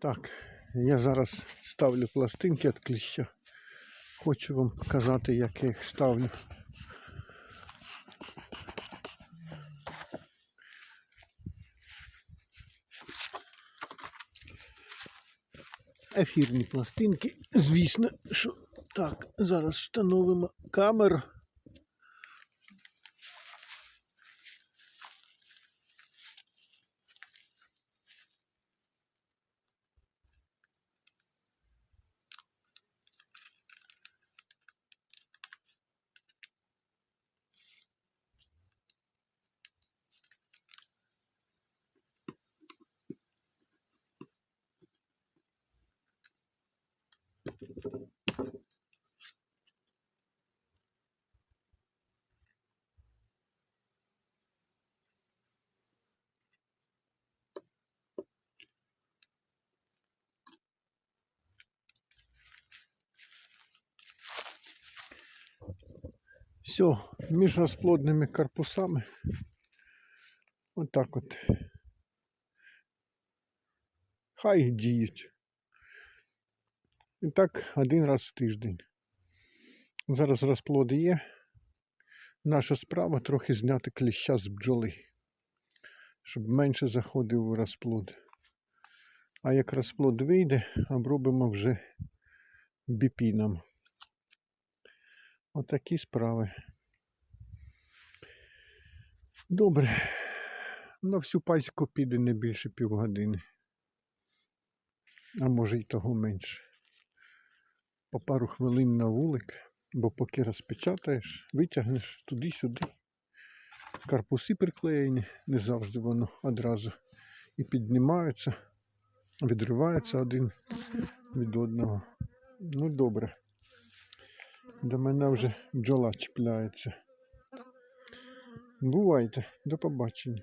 Так, я зараз ставлю пластинки від кліща. Хочу вам показати, як я їх ставлю. Ефірні пластинки. Звісно, що так, зараз встановимо камеру. Все, між розплодними корпусами. Отак от. Хай діють. І так один раз в тиждень. Зараз розплоди є. Наша справа трохи зняти кліща з бджоли, щоб менше заходив у розплод. А як розплод вийде, обробимо вже біпіном. Отакі справи. Добре. На всю паську піде не більше півгодини. А може й того менше. По пару хвилин на вулик, бо поки розпечатаєш, витягнеш туди-сюди. Карпуси приклеєні, не завжди воно одразу і піднімаються, відриваються один від одного. Ну добре. До мене вже бджола чіпляється. Бувайте, до побачення.